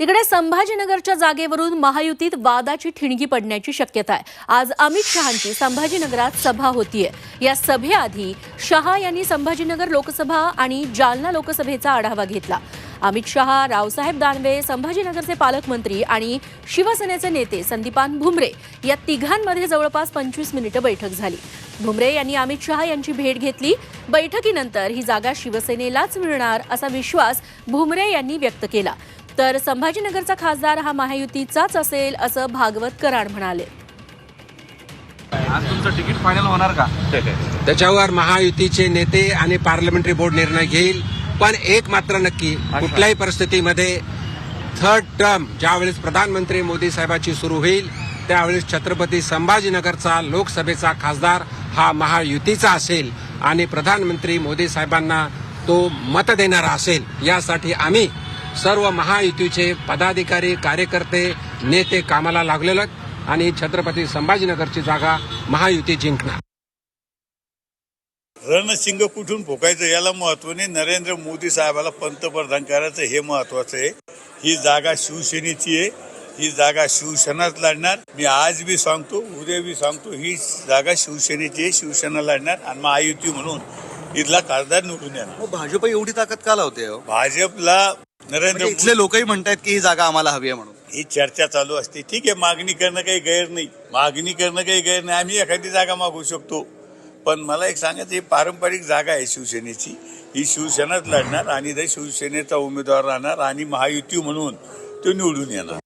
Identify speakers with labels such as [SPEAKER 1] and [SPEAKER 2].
[SPEAKER 1] तिकडे संभाजीनगरच्या जागेवरून महायुतीत वादाची ठिणगी पडण्याची शक्यता आहे. आज अमित शहांची संभाजीनगरात सभा होतीये. या सभेआधी शहा यांनी संभाजीनगर लोकसभा आणि जालना लोकसभेचा आढावा घेतला. अमित शहा रावसाहेब दानवे संभाजीनगरचे पालकमंत्री आणि शिवसेनेचे नेते संदीपान भुमरे या तिघांमध्ये जवळपास पंचवीस मिनिटं बैठक झाली. भुमरे यांनी अमित शहा यांची भेट घेतली. बैठकीनंतर ही जागा शिवसेनेलाच मिळणार असा विश्वास भुमरे यांनी व्यक्त केला. तर संभाजीनगरचा खासदार हा महायुतीचाच असेल असं भागवत कराड म्हणाले.
[SPEAKER 2] आज तुमचं तिकीट फायनल होणार का?
[SPEAKER 3] त्याच्यावर महायुतीचे नेते आणि पार्लमेंटरी बोर्ड निर्णय घेईल पण एक मात्र नक्की कुठल्याही परिस्थितीमध्ये थर्ड टर्म ज्यावेळेस प्रधानमंत्री मोदी साहेबाची सुरू होईल त्यावेळेस छत्रपती संभाजीनगरचा लोकसभेचा खासदार हा महायुतीचा असेल आणि प्रधानमंत्री मोदी साहेबांना तो मत देणारा असेल यासाठी आम्ही सर्व महायुतीचे पदाधिकारी कार्यकर्ते नेते कामाला लागलेलो आहेत आणि छत्रपती संभाजीनगरची जागा महायुती जिंकणार.
[SPEAKER 4] रणशिंग कुठून फुकायचं याला महत्त्व नाही नरेंद्र मोदी साहेबाला पंतप्रधान करायचं हे महत्वाचं आहे. ही जागा शिवसेनेची आहे. ही जागा शिवसेनाच लढणार. मी आज बी सांगतो उद्या बी सांगतो ही जागा शिवसेनेची आहे. शिवसेना लढणार आणि महायुती म्हणून इथला खासदार निवडून येणार.
[SPEAKER 5] मग भाजप एवढी ताकद का लावते?
[SPEAKER 4] भाजपला नरेंद्र
[SPEAKER 5] म्हणजे इथले लोकही म्हणतायत की ही जागा आम्हाला हवी आहे म्हणून.
[SPEAKER 4] ही चर्चा चालू असते. ठीक आहे मागणी करणं काही गैर नाही. मागणी करणं काही गैर नाही. आम्ही एखादी जागा मागू शकतो. पण मला एक सांगायचं ही पारंपरिक जागा आहे शिवसेनेची. ही शिवसेनाच लढणार आणि इथे शिवसेनेचा उमेदवार राहणार आणि महायुती म्हणून तो निवडून येणार.